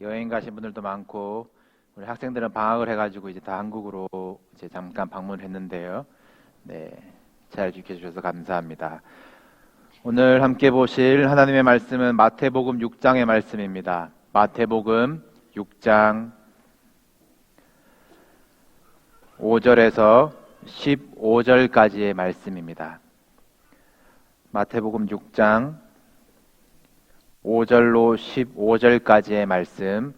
여행 가신 분들도 많고 우리 학생들은 방학을 해가지고 이제 다 한국으로 이제 잠깐 방문했는데요. 네, 잘 지켜주셔서 감사합니다. 오늘 함께 보실 하나님의 말씀은 마태복음 6장의 말씀입니다. 마태복음 6장 5절에서 15절까지의 말씀입니다. 마태복음 6장 5절로 15절까지의 말씀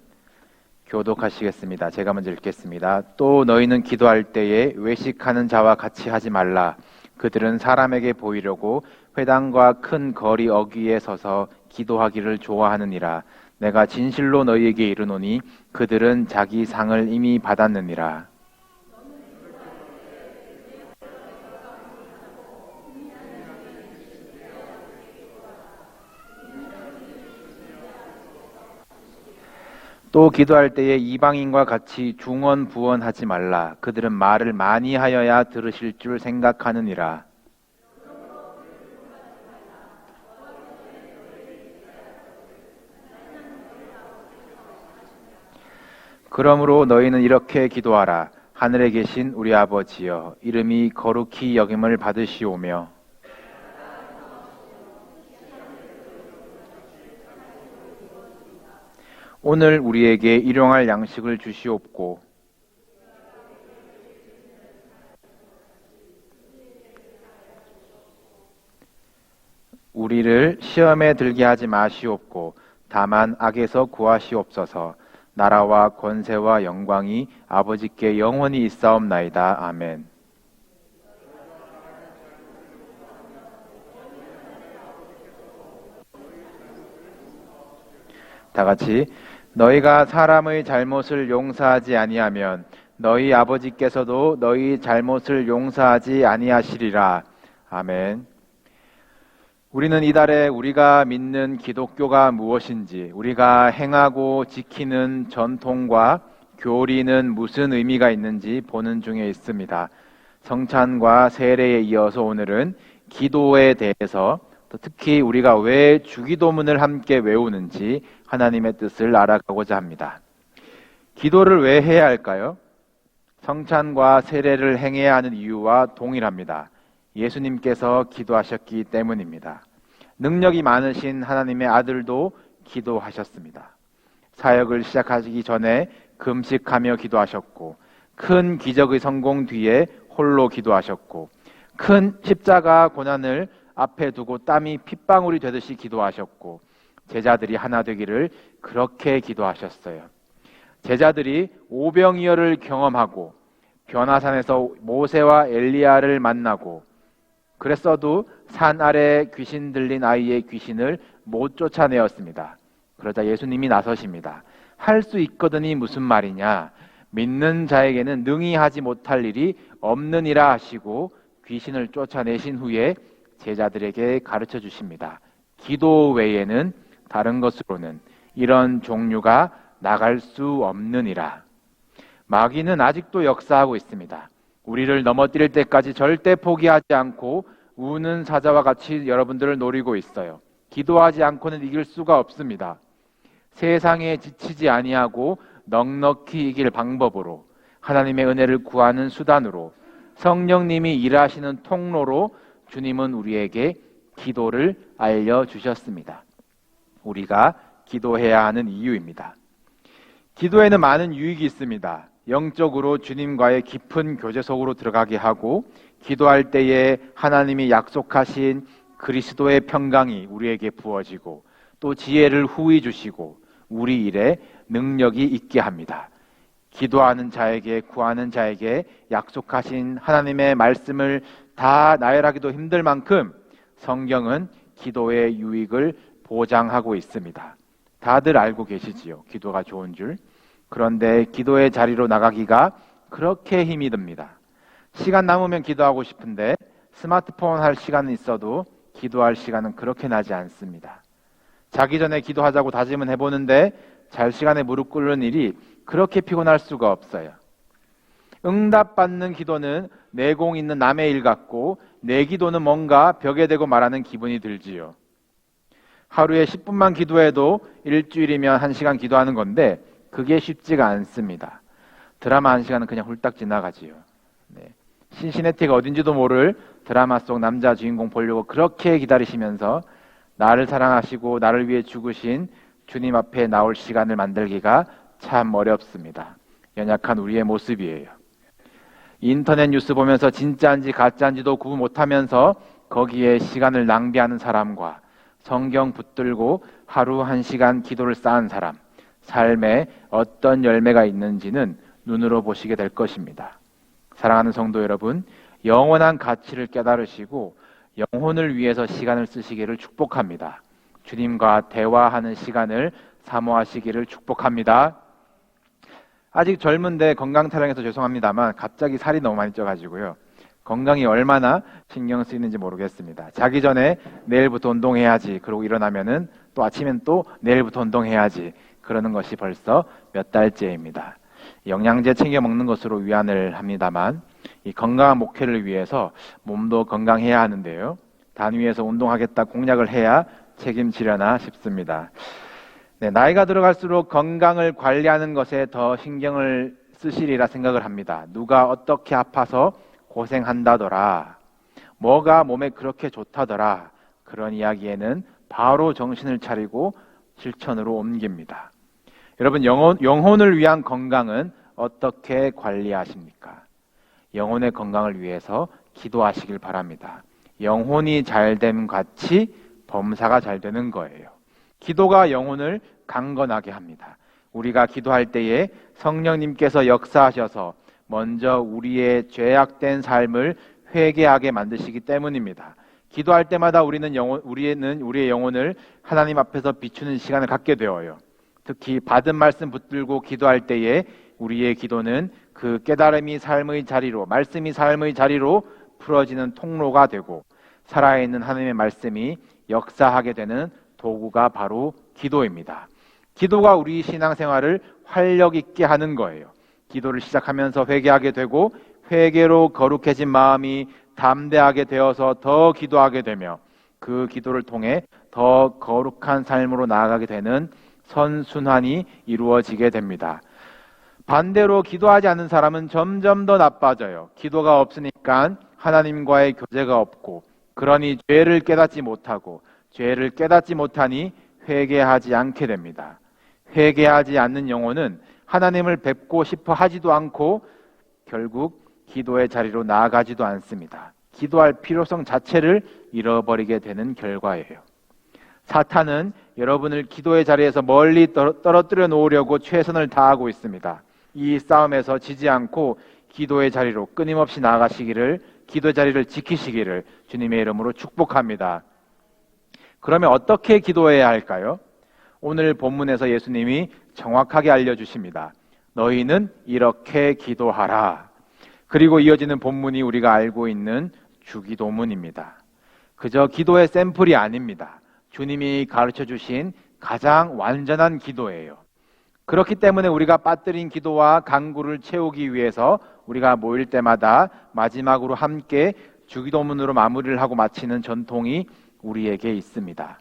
교독하시겠습니다. 제가 먼저 읽겠습니다. 또 너희는 기도할 때에 외식하는 자와 같이 하지 말라. 그들은 사람에게 보이려고 회당과 큰 거리 어귀에 서서 기도하기를 좋아하느니라. 내가 진실로 너희에게 이르노니 그들은 자기 상을 이미 받았느니라. 또 기도할 때에 이방인과 같이 중언 부언하지 말라. 그들은 말을 많이 하여야 들으실 줄 생각하느니라. 그러므로 너희는 이렇게 기도하라. 하늘에 계신 우리 아버지여, 이름이 거룩히 여김을 받으시오며, 오늘 우리에게 일용할 양식을 주시옵고 우리를 시험에 들게 하지 마시옵고 다만 악에서 구하시옵소서 나라와 권세와 영광이 아버지께 영원히 있사옵나이다 아멘. 다 같이 너희가 사람의 잘못을 용서하지 아니하면 너희 아버지께서도 너희 잘못을 용서하지 아니하시리라. 아멘. 우리는 이달에 우리가 믿는 기독교가 무엇인지, 우리가 행하고 지키는 전통과 교리는 무슨 의미가 있는지 보는 중에 있습니다. 성찬과 세례에 이어서 오늘은 기도에 대해서 또 특히 우리가 왜 주기도문을 함께 외우는지 하나님의 뜻을 알아가고자 합니다. 기도를 왜 해야 할까요? 성찬과 세례를 행해야 하는 이유와 동일합니다. 예수님께서 기도하셨기 때문입니다. 능력이 많으신 하나님의 아들도 기도하셨습니다. 사역을 시작하시기 전에 금식하며 기도하셨고, 큰 기적의 성공 뒤에 홀로 기도하셨고, 큰 십자가 고난을 앞에 두고 땀이 핏방울이 되듯이 기도하셨고, 제자들이 하나 되기를 그렇게 기도하셨어요. 제자들이 오병이어를 경험하고 변화산에서 모세와 엘리야를 만나고 그랬어도 산 아래 귀신 들린 아이의 귀신을 못 쫓아내었습니다. 그러자 예수님이 나서십니다. 할 수 있거든이 무슨 말이냐? 믿는 자에게는 능히 하지 못할 일이 없느니라 하시고 귀신을 쫓아내신 후에 제자들에게 가르쳐 주십니다. 기도 외에는 다른 것으로는 이런 종류가 나갈 수 없느니라. 마귀는 아직도 역사하고 있습니다. 우리를 넘어뜨릴 때까지 절대 포기하지 않고 우는 사자와 같이 여러분들을 노리고 있어요. 기도하지 않고는 이길 수가 없습니다. 세상에 지치지 아니하고 넉넉히 이길 방법으로 하나님의 은혜를 구하는 수단으로 성령님이 일하시는 통로로 주님은 우리에게 기도를 알려 주셨습니다. 우리가 기도해야 하는 이유입니다. 기도에는 많은 유익이 있습니다. 영적으로 주님과의 깊은 교제 속으로 들어가게 하고 기도할 때에 하나님이 약속하신 그리스도의 평강이 우리에게 부어지고 또 지혜를 후히 주시고 우리 일에 능력이 있게 합니다. 기도하는 자에게 구하는 자에게 약속하신 하나님의 말씀을 다 나열하기도 힘들 만큼 성경은 기도의 유익을 보장하고 있습니다. 다들 알고 계시지요. 기도가 좋은 줄. 그런데 기도의 자리로 나가기가 그렇게 힘이 듭니다. 시간 남으면 기도하고 싶은데 스마트폰 할 시간은 있어도 기도할 시간은 그렇게 나지 않습니다. 자기 전에 기도하자고 다짐은 해보는데 잘 시간에 무릎 꿇는 일이 그렇게 피곤할 수가 없어요. 응답받는 기도는 내공 있는 남의 일 같고 내 기도는 뭔가 벽에 대고 말하는 기분이 들지요. 하루에 10분만 기도해도 일주일이면 1시간 기도하는 건데 그게 쉽지가 않습니다. 드라마 1시간은 그냥 훌딱 지나가지요. 네. 신시내티가 어딘지도 모를 드라마 속 남자 주인공 보려고 그렇게 기다리시면서 나를 사랑하시고 나를 위해 죽으신 주님 앞에 나올 시간을 만들기가 참 어렵습니다. 연약한 우리의 모습이에요. 인터넷 뉴스 보면서 진짜인지 가짜인지도 구분 못하면서 거기에 시간을 낭비하는 사람과 성경 붙들고 하루 한 시간 기도를 쌓은 사람, 삶에 어떤 열매가 있는지는 눈으로 보시게 될 것입니다. 사랑하는 성도 여러분, 영원한 가치를 깨달으시고 영혼을 위해서 시간을 쓰시기를 축복합니다. 주님과 대화하는 시간을 사모하시기를 축복합니다. 아직 젊은데 건강 타령해서 죄송합니다만 갑자기 살이 너무 많이 쪄가지고요. 건강이 얼마나 신경 쓰이는지 모르겠습니다. 자기 전에 내일부터 운동해야지. 그러고 일어나면은 또 아침엔 또 내일부터 운동해야지. 그러는 것이 벌써 몇 달째입니다. 영양제 챙겨 먹는 것으로 위안을 합니다만 이 건강한 목표를 위해서 몸도 건강해야 하는데요. 단위에서 운동하겠다 공약을 해야 책임지려나 싶습니다. 네, 나이가 들어갈수록 건강을 관리하는 것에 더 신경을 쓰시리라 생각을 합니다. 누가 어떻게 아파서 고생한다더라. 뭐가 몸에 그렇게 좋다더라. 그런 이야기에는 바로 정신을 차리고 실천으로 옮깁니다. 여러분, 영혼, 영혼을 위한 건강은 어떻게 관리하십니까? 영혼의 건강을 위해서 기도하시길 바랍니다. 영혼이 잘됨 같이 범사가 잘 되는 거예요. 기도가 영혼을 강건하게 합니다. 우리가 기도할 때에 성령님께서 역사하셔서 먼저 우리의 죄악된 삶을 회개하게 만드시기 때문입니다. 기도할 때마다 우리는 영혼, 우리는 우리의 영혼을 하나님 앞에서 비추는 시간을 갖게 되어요. 특히 받은 말씀 붙들고 기도할 때에 우리의 기도는 그 깨달음이 삶의 자리로, 말씀이 삶의 자리로 풀어지는 통로가 되고 살아있는 하나님의 말씀이 역사하게 되는 도구가 바로 기도입니다. 기도가 우리 신앙생활을 활력 있게 하는 거예요. 기도를 시작하면서 회개하게 되고 회개로 거룩해진 마음이 담대하게 되어서 더 기도하게 되며 그 기도를 통해 더 거룩한 삶으로 나아가게 되는 선순환이 이루어지게 됩니다. 반대로 기도하지 않는 사람은 점점 더 나빠져요. 기도가 없으니까 하나님과의 교제가 없고 그러니 죄를 깨닫지 못하고 죄를 깨닫지 못하니 회개하지 않게 됩니다. 회개하지 않는 영혼은 하나님을 뵙고 싶어 하지도 않고 결국 기도의 자리로 나아가지도 않습니다. 기도할 필요성 자체를 잃어버리게 되는 결과예요. 사탄은 여러분을 기도의 자리에서 멀리 떨어뜨려 놓으려고 최선을 다하고 있습니다. 이 싸움에서 지지 않고 기도의 자리로 끊임없이 나아가시기를 기도의 자리를 지키시기를 주님의 이름으로 축복합니다. 그러면 어떻게 기도해야 할까요? 오늘 본문에서 예수님이 정확하게 알려주십니다. 너희는 이렇게 기도하라. 그리고 이어지는 본문이 우리가 알고 있는 주기도문입니다. 그저 기도의 샘플이 아닙니다. 주님이 가르쳐 주신 가장 완전한 기도예요. 그렇기 때문에 우리가 빠뜨린 기도와 강구를 채우기 위해서 우리가 모일 때마다 마지막으로 함께 주기도문으로 마무리를 하고 마치는 전통이 우리에게 있습니다.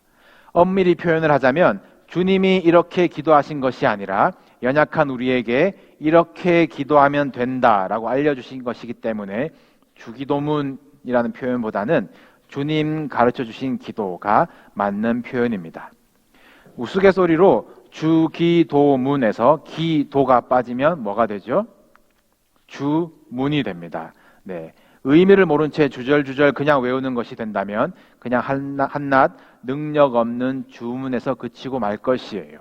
엄밀히 표현을 하자면 주님이 이렇게 기도하신 것이 아니라 연약한 우리에게 이렇게 기도하면 된다라고 알려주신 것이기 때문에 주기도문이라는 표현보다는 주님 가르쳐 주신 기도가 맞는 표현입니다. 우스갯소리로 주기도문에서 기도가 빠지면 뭐가 되죠? 주문이 됩니다. 네. 의미를 모른 채 주절주절 그냥 외우는 것이 된다면 그냥 한낱 능력 없는 주문에서 그치고 말 것이에요.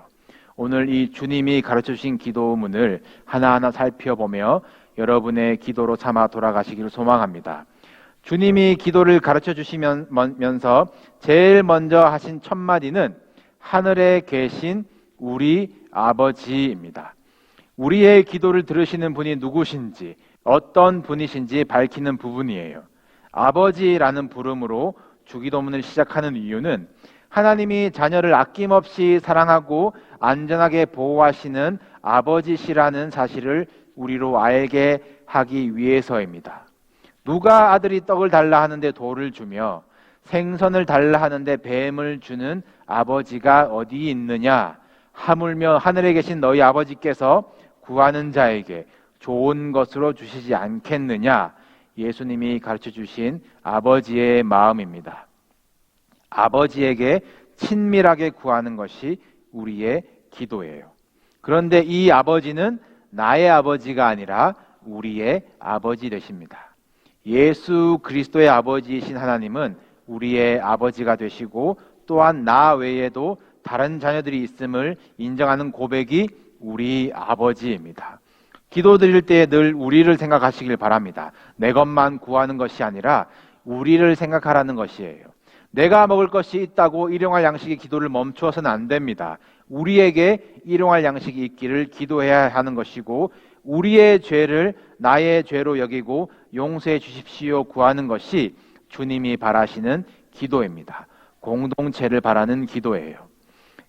오늘 이 주님이 가르쳐 주신 기도문을 하나하나 살펴보며 여러분의 기도로 삼아 돌아가시기를 소망합니다. 주님이 기도를 가르쳐 주시면서 제일 먼저 하신 첫 마디는 하늘에 계신 우리 아버지입니다. 우리의 기도를 들으시는 분이 누구신지, 어떤 분이신지 밝히는 부분이에요. 아버지라는 부름으로 주기도문을 시작하는 이유는 하나님이 자녀를 아낌없이 사랑하고 안전하게 보호하시는 아버지시라는 사실을 우리로 알게 하기 위해서입니다. 누가 아들이 떡을 달라 하는데 돌을 주며 생선을 달라 하는데 뱀을 주는 아버지가 어디 있느냐? 하물며 하늘에 계신 너희 아버지께서 구하는 자에게 좋은 것으로 주시지 않겠느냐? 예수님이 가르쳐 주신 아버지의 마음입니다. 아버지에게 친밀하게 구하는 것이 우리의 기도예요. 그런데 이 아버지는 나의 아버지가 아니라 우리의 아버지 되십니다. 예수 그리스도의 아버지이신 하나님은 우리의 아버지가 되시고 또한 나 외에도 다른 자녀들이 있음을 인정하는 고백이 우리 아버지입니다. 기도 드릴 때 늘 우리를 생각하시길 바랍니다. 내 것만 구하는 것이 아니라 우리를 생각하라는 것이에요. 내가 먹을 것이 있다고 일용할 양식의 기도를 멈추어서는 안 됩니다. 우리에게 일용할 양식이 있기를 기도해야 하는 것이고 우리의 죄를 나의 죄로 여기고 용서해 주십시오 구하는 것이 주님이 바라시는 기도입니다. 공동체를 바라는 기도예요.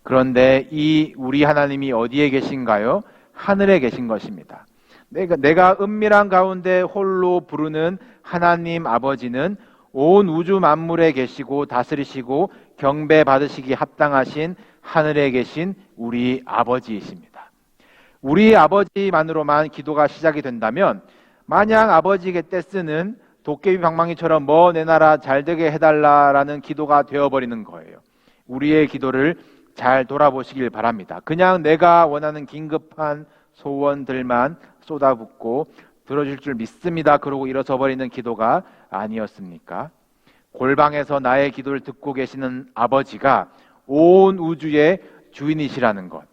그런데 이 우리 하나님이 어디에 계신가요? 하늘에 계신 것입니다. 내가, 내가 은밀한 가운데 홀로 부르는 하나님 아버지는 온 우주 만물에 계시고 다스리시고 경배 받으시기 합당하신 하늘에 계신 우리 아버지이십니다. 우리 아버지만으로만 기도가 시작이 된다면 만약 아버지에게 떼쓰는 도깨비 방망이처럼 뭐 내 나라 잘 되게 해달라라는 기도가 되어버리는 거예요. 우리의 기도를 잘 돌아보시길 바랍니다. 그냥 내가 원하는 긴급한 소원들만 쏟아붓고 들어줄 줄 믿습니다. 그러고 일어서 버리는 기도가 아니었습니까? 골방에서 나의 기도를 듣고 계시는 아버지가 온 우주의 주인이시라는 것,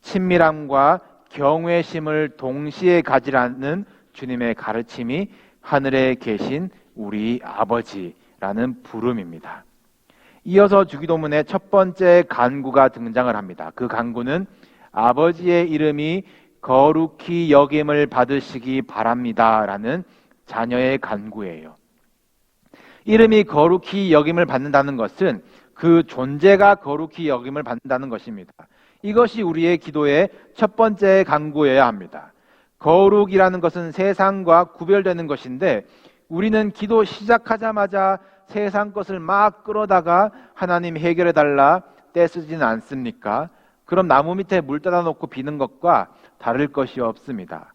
친밀함과 경외심을 동시에 가지라는 주님의 가르침이 하늘에 계신 우리 아버지라는 부름입니다. 이어서 주기도문의 첫 번째 간구가 등장을 합니다. 그 간구는 아버지의 이름이 거룩히 여김을 받으시기 바랍니다라는 자녀의 간구예요. 이름이 거룩히 여김을 받는다는 것은 그 존재가 거룩히 여김을 받는다는 것입니다. 이것이 우리의 기도의 첫 번째 간구여야 합니다. 거룩이라는 것은 세상과 구별되는 것인데 우리는 기도 시작하자마자 세상 것을 막 끌어다가 하나님 해결해 달라 떼쓰지는 않습니까? 그럼 나무 밑에 물 떠다 놓고 비는 것과 다를 것이 없습니다.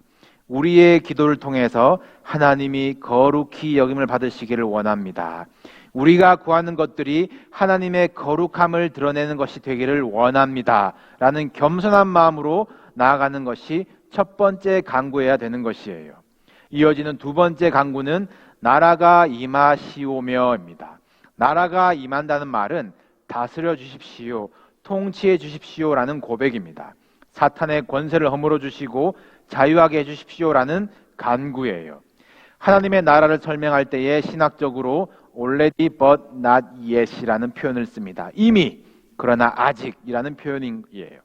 우리의 기도를 통해서 하나님이 거룩히 여김을 받으시기를 원합니다. 우리가 구하는 것들이 하나님의 거룩함을 드러내는 것이 되기를 원합니다. 라는 겸손한 마음으로 나아가는 것이 첫 번째 강구해야 되는 것이에요. 이어지는 두 번째 강구는 나라가 임하시오며입니다. 나라가 임한다는 말은 다스려 주십시오, 통치해 주십시오라는 고백입니다. 사탄의 권세를 허물어 주시고 자유하게 해 주십시오라는 간구예요. 하나님의 나라를 설명할 때에 신학적으로 already but not yet이라는 표현을 씁니다. 이미 그러나 아직이라는 표현이에요.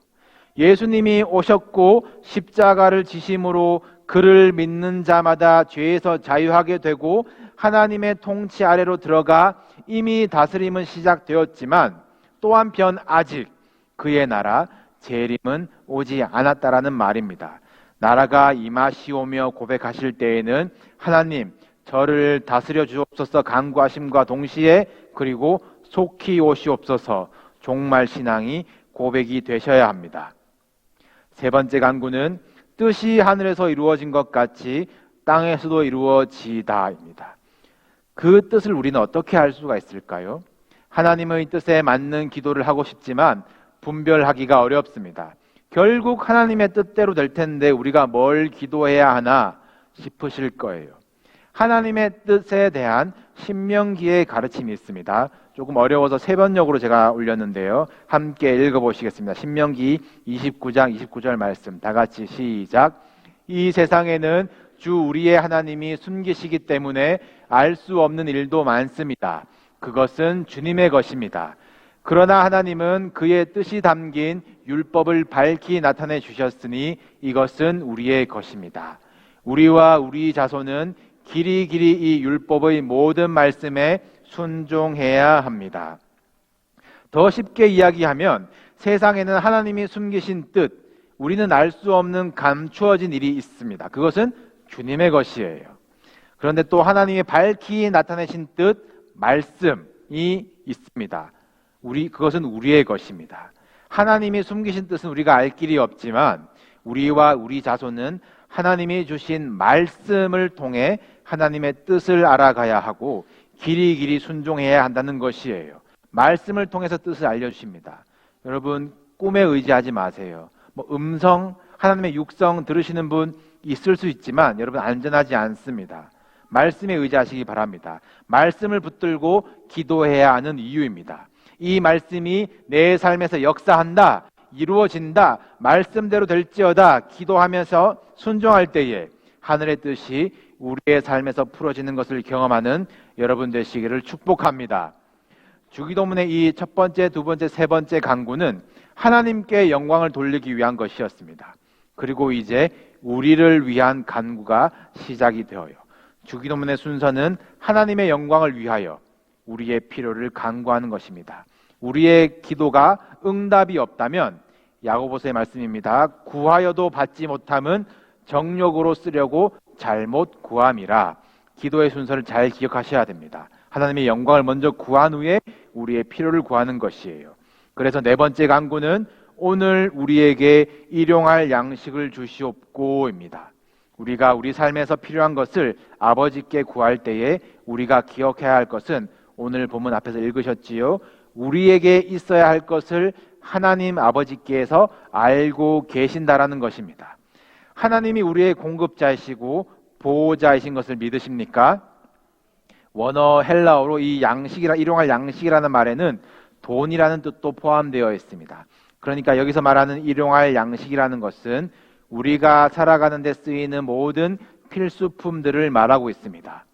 예수님이 오셨고 십자가를 지심으로 그를 믿는 자마다 죄에서 자유하게 되고 하나님의 통치 아래로 들어가 이미 다스림은 시작되었지만 또 한편 아직 그의 나라 재림은 오지 않았다라는 말입니다. 나라가 임하시오며 고백하실 때에는 하나님 저를 다스려 주옵소서 간구하심과 동시에 그리고 속히 오시옵소서 종말 신앙이 고백이 되셔야 합니다. 세 번째 간구는 뜻이 하늘에서 이루어진 것 같이 땅에서도 이루어지다입니다. 그 뜻을 우리는 어떻게 알 수가 있을까요? 하나님의 뜻에 맞는 기도를 하고 싶지만 분별하기가 어렵습니다. 결국 하나님의 뜻대로 될 텐데 우리가 뭘 기도해야 하나 싶으실 거예요. 하나님의 뜻에 대한 신명기의 가르침이 있습니다. 조금 어려워서 세 번역으로 제가 올렸는데요. 함께 읽어보시겠습니다. 신명기 29장 29절 말씀 다 같이 시작. 이 세상에는 주 우리의 하나님이 숨기시기 때문에 알 수 없는 일도 많습니다. 그것은 주님의 것입니다. 그러나 하나님은 그의 뜻이 담긴 율법을 밝히 나타내 주셨으니 이것은 우리의 것입니다. 우리와 우리 자손은 길이 길이 이 율법의 모든 말씀에 순종해야 합니다. 더 쉽게 이야기하면 세상에는 하나님이 숨기신 뜻, 우리는 알 수 없는 감추어진 일이 있습니다. 그것은 주님의 것이에요. 그런데 또 하나님이 밝히 나타내신 뜻, 말씀이 있습니다. 우리 그것은 우리의 것입니다. 하나님이 숨기신 뜻은 우리가 알 길이 없지만 우리와 우리 자손은 하나님이 주신 말씀을 통해 하나님의 뜻을 알아가야 하고 길이 길이 순종해야 한다는 것이에요. 말씀을 통해서 뜻을 알려주십니다. 여러분 꿈에 의지하지 마세요. 뭐 음성 하나님의 육성 들으시는 분 있을 수 있지만 여러분 안전하지 않습니다. 말씀에 의지하시기 바랍니다. 말씀을 붙들고 기도해야 하는 이유입니다. 이 말씀이 내 삶에서 역사한다, 이루어진다, 말씀대로 될지어다 기도하면서 순종할 때에 하늘의 뜻이 우리의 삶에서 풀어지는 것을 경험하는 여러분 되시기를 축복합니다. 주기도문의 이 첫 번째, 두 번째, 세 번째 강구는 하나님께 영광을 돌리기 위한 것이었습니다. 그리고 이제 우리를 위한 간구가 시작이 되어요. 주기도문의 순서는 하나님의 영광을 위하여 우리의 필요를 간구하는 것입니다. 우리의 기도가 응답이 없다면 야고보서의 말씀입니다. 구하여도 받지 못함은 정욕으로 쓰려고 잘못 구함이라. 기도의 순서를 잘 기억하셔야 됩니다. 하나님의 영광을 먼저 구한 후에 우리의 필요를 구하는 것이에요. 그래서 네 번째 강구는 오늘 우리에게 일용할 양식을 주시옵고입니다. 우리가 우리 삶에서 필요한 것을 아버지께 구할 때에 우리가 기억해야 할 것은 오늘 본문 앞에서 읽으셨지요. 우리에게 있어야 할 것을 하나님 아버지께서 알고 계신다라는 것입니다. 하나님이 우리의 공급자이시고 보호자이신 것을 믿으십니까? 원어 헬라어로 이 양식이라 일용할 양식이라는 말에는 돈이라는 뜻도 포함되어 있습니다. 그러니까 여기서 말하는 일용할 양식이라는 것은 우리가 살아가는 데 쓰이는 모든 필수품들을 말하고 있습니다.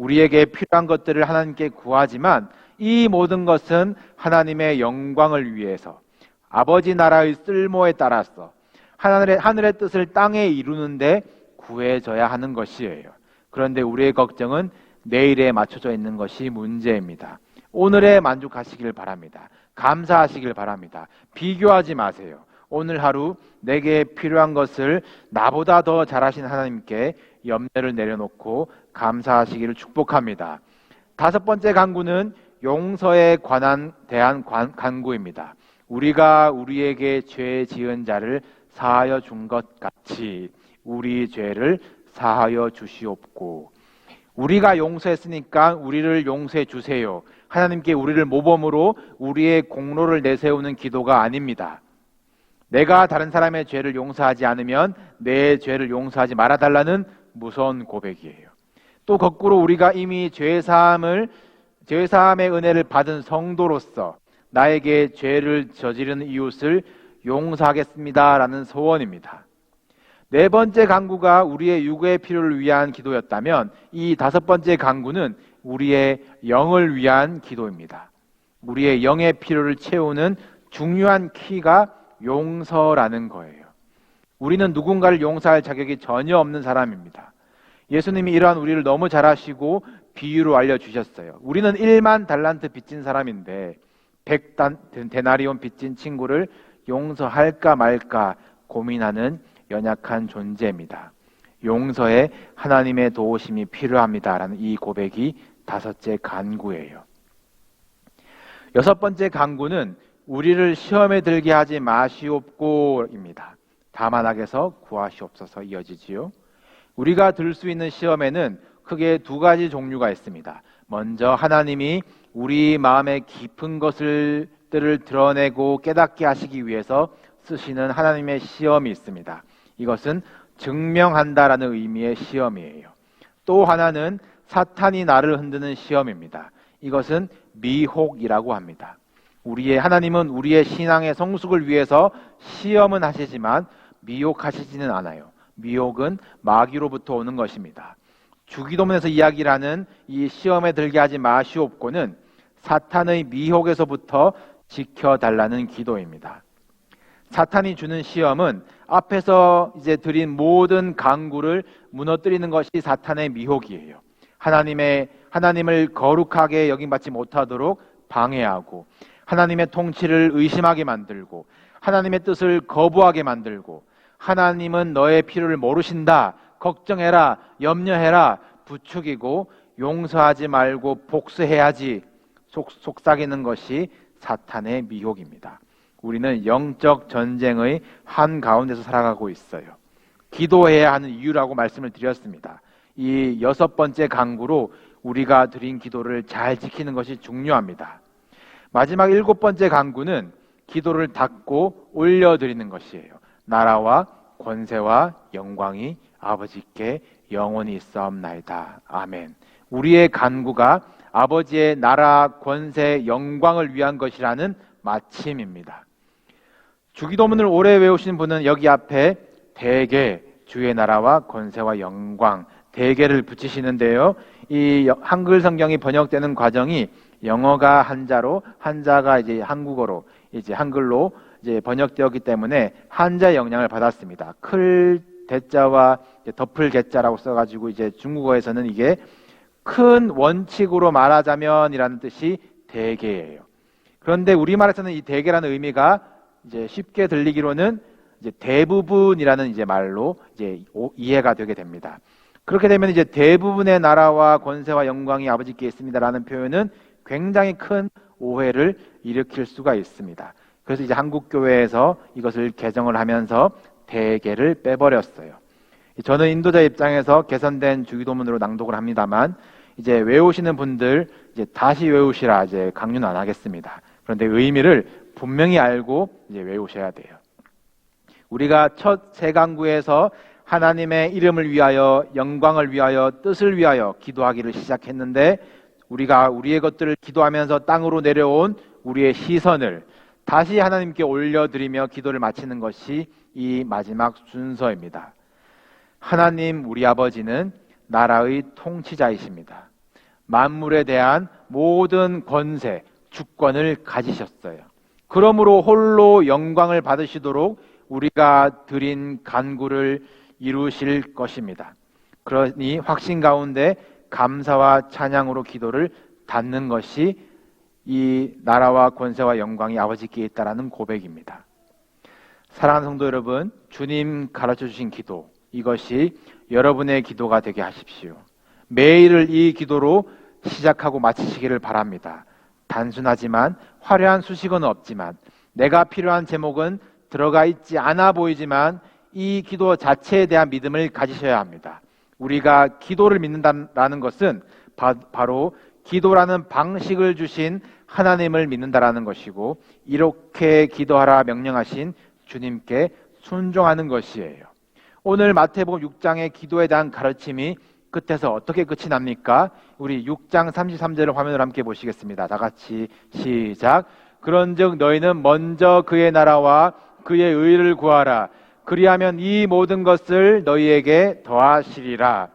우리에게 필요한 것들을 하나님께 구하지만 이 모든 것은 하나님의 영광을 위해서 아버지 나라의 쓸모에 따라서 하늘의, 하늘의 뜻을 땅에 이루는데 구해져야 하는 것이에요. 그런데 우리의 걱정은 내일에 맞춰져 있는 것이 문제입니다. 오늘에 만족하시길 바랍니다. 감사하시길 바랍니다. 비교하지 마세요. 오늘 하루 내게 필요한 것을 나보다 더 잘하신 하나님께 염려를 내려놓고 감사하시기를 축복합니다. 다섯 번째 강구는 용서에 관한 대한 관, 간구입니다. 우리가 우리에게 죄 지은 자를 사하여 준 것 같이 우리 죄를 사하여 주시옵고 우리가 용서했으니까 우리를 용서해 주세요. 하나님께 우리를 모범으로 우리의 공로를 내세우는 기도가 아닙니다. 내가 다른 사람의 죄를 용서하지 않으면 내 죄를 용서하지 말아달라는 무서운 고백이에요. 또 거꾸로 우리가 이미 죄 사함을 죄 사함의 은혜를 받은 성도로서 나에게 죄를 저지르는 이웃을 용서하겠습니다라는 소원입니다. 네 번째 강구가 우리의 육의 필요를 위한 기도였다면 이 다섯 번째 강구는 우리의 영을 위한 기도입니다. 우리의 영의 필요를 채우는 중요한 키가 용서라는 거예요. 우리는 누군가를 용서할 자격이 전혀 없는 사람입니다. 예수님이 이러한 우리를 너무 잘하시고 비유로 알려주셨어요. 우리는 1만 달란트 빚진 사람인데 100단, 데나리온 빚진 친구를 용서할까 말까 고민하는 연약한 존재입니다. 용서에 하나님의 도우심이 필요합니다라는 이 고백이 다섯째 간구예요. 여섯 번째 간구는 우리를 시험에 들게 하지 마시옵고입니다. 다만하게서 구하시옵소서 이어지지요. 우리가 들 수 있는 시험에는 크게 두 가지 종류가 있습니다. 먼저 하나님이 우리 마음의 깊은 것을 들을 드러내고 깨닫게 하시기 위해서 쓰시는 하나님의 시험이 있습니다. 이것은 증명한다라는 의미의 시험이에요. 또 하나는 사탄이 나를 흔드는 시험입니다. 이것은 미혹이라고 합니다. 우리의 하나님은 우리의 신앙의 성숙을 위해서 시험은 하시지만 미혹하시지는 않아요. 미혹은 마귀로부터 오는 것입니다. 주기도문에서 이야기를 하는 이 시험에 들게 하지 마시옵고는 사탄의 미혹에서부터 지켜달라는 기도입니다. 사탄이 주는 시험은 앞에서 이제 드린 모든 강구를 무너뜨리는 것이 사탄의 미혹이에요. 하나님의 하나님을 거룩하게 여김받지 못하도록 방해하고 하나님의 통치를 의심하게 만들고 하나님의 뜻을 거부하게 만들고 하나님은 너의 필요를 모르신다. 걱정해라. 염려해라. 부추기고 용서하지 말고 복수해야지 속, 속삭이는 것이 사탄의 미혹입니다. 우리는 영적 전쟁의 한 가운데서 살아가고 있어요. 기도해야 하는 이유라고 말씀을 드렸습니다. 이 여섯 번째 강구로 우리가 드린 기도를 잘 지키는 것이 중요합니다. 마지막 일곱 번째 강구는 기도를 닫고 올려드리는 것이에요. 나라와 권세와 영광이 아버지께 영원히 있사옵나이다. 아멘. 우리의 간구가 아버지의 나라, 권세, 영광을 위한 것이라는 마침입니다. 주기도문을 오래 외우신 분은 여기 앞에 대개 주의 나라와 권세와 영광 대개를 붙이시는데요. 이 여- 한글 성경이 번역되는 과정이 영어가 한자로 한자가 이제 한국어로 이제 한글로 이제 번역되었기 때문에 한자 영향을 받았습니다. 클 대자와 덮을 개자라고 써가지고 이제 중국어에서는 이게 큰 원칙으로 말하자면이라는 뜻이 대개예요. 그런데 우리말에서는 이 대개라는 의미가 이제 쉽게 들리기로는 이제 대부분이라는 이제 말로 이제 오- 이해가 되게 됩니다. 그렇게 되면 이제 대부분의 나라와 권세와 영광이 아버지께 있습니다라는 표현은 굉장히 큰 오해를 일으킬 수가 있습니다. 그래서 이제 한국 교회에서 이것을 개정을 하면서 대개를 빼버렸어요. 저는 인도자 입장에서 개선된 주기도문으로 낭독을 합니다만 이제 외우시는 분들 이제 다시 외우시라 이제 강요는 안 하겠습니다. 그런데 의미를 분명히 알고 이제 외우셔야 돼요. 우리가 첫 세강구에서 하나님의 이름을 위하여 영광을 위하여 뜻을 위하여 기도하기를 시작했는데 우리가 우리의 것들을 기도하면서 땅으로 내려온 우리의 시선을 다시 하나님께 올려드리며 기도를 마치는 것이 이 마지막 순서입니다. 하나님 우리 아버지는 나라의 통치자이십니다. 만물에 대한 모든 권세, 주권을 가지셨어요. 그러므로 홀로 영광을 받으시도록 우리가 드린 간구를 이루실 것입니다. 그러니 확신 가운데 감사와 찬양으로 기도를 닫는 것이 이 나라와 권세와 영광이 아버지께 있다라는 고백입니다. 사랑하는 성도 여러분, 주님 가르쳐 주신 기도, 이것이 여러분의 기도가 되게 하십시오. 매일을 이 기도로 시작하고 마치시기를 바랍니다. 단순하지만 화려한 수식어는 없지만 내가 필요한 제목은 들어가 있지 않아 보이지만 이 기도 자체에 대한 믿음을 가지셔야 합니다. 우리가 기도를 믿는다라는 것은 바, 로 기도라는 방식을 주신 하나님을 믿는다라는 것이고 이렇게 기도하라 명령하신 주님께 순종하는 것이에요. 오늘 마태복음 6장의 기도에 대한 가르침이 끝에서 어떻게 끝이 납니까? 우리 6장 33절을 화면으로 함께 보시겠습니다. 다 같이 시작. 그런즉 너희는 먼저 그의 나라와 그의 의를 구하라. 그리하면 이 모든 것을 너희에게 더하시리라.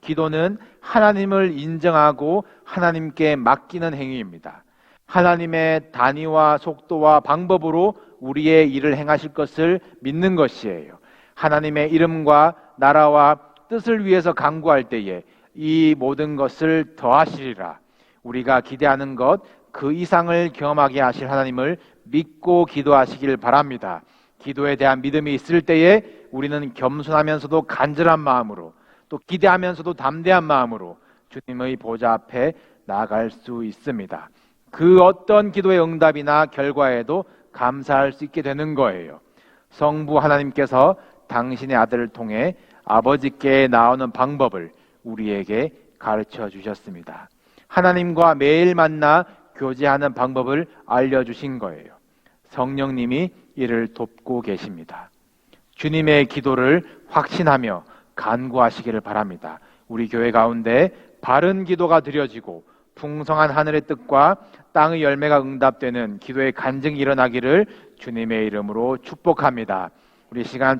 기도는 하나님을 인정하고 하나님께 맡기는 행위입니다. 하나님의 단위와 속도와 방법으로 우리의 일을 행하실 것을 믿는 것이에요. 하나님의 이름과 나라와 뜻을 위해서 강구할 때에 이 모든 것을 더하시리라. 우리가 기대하는 것, 그 이상을 경험하게 하실 하나님을 믿고 기도하시길 바랍니다. 기도에 대한 믿음이 있을 때에 우리는 겸손하면서도 간절한 마음으로 또 기대하면서도 담대한 마음으로 주님의 보좌 앞에 나아갈 수 있습니다. 그 어떤 기도의 응답이나 결과에도 감사할 수 있게 되는 거예요. 성부 하나님께서 당신의 아들을 통해 아버지께 나오는 방법을 우리에게 가르쳐 주셨습니다. 하나님과 매일 만나 교제하는 방법을 알려주신 거예요. 성령님이 이를 돕고 계십니다. 주님의 기도를 확신하며 간구하시기를 바랍니다. 우리 교회 가운데 바른 기도가 드려지고 풍성한 하늘의 뜻과 땅의 열매가 응답되는 기도의 간증이 일어나기를 주님의 이름으로 축복합니다. 우리 시간